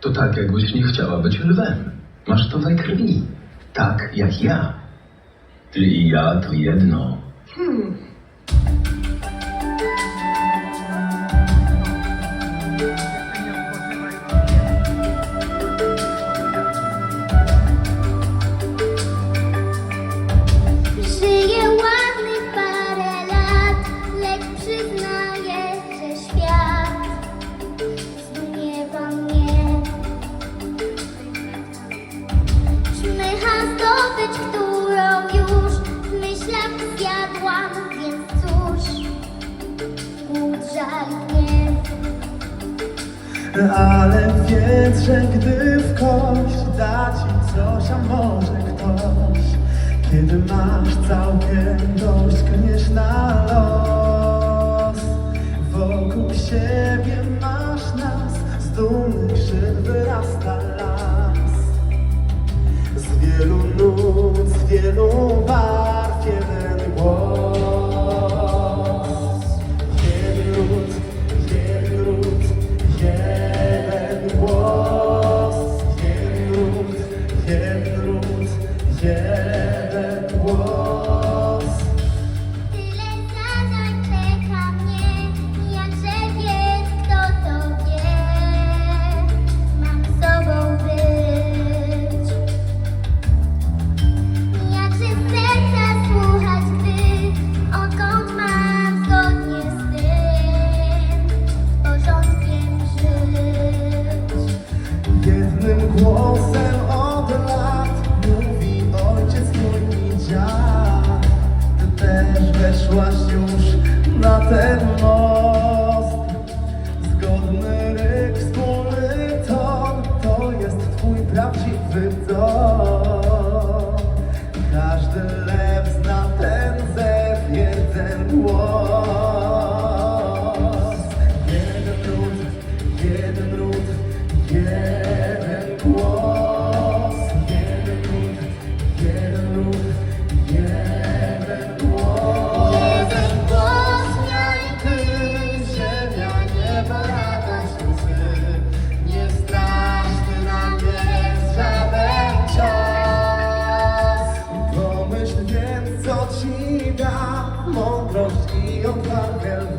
To tak, jakbyś nie chciała być lwem. Masz to we krwi. Tak jak ja. Ty i ja to jedno. Żyję Ale wiedz, że gdy w kość da ci coś, a może ktoś Kiedy masz całkiem dość, klniesz na los. Wokół siebie masz nas, z dumnych szyb wyrasta las. Z wielu nut, yeah. God. your God will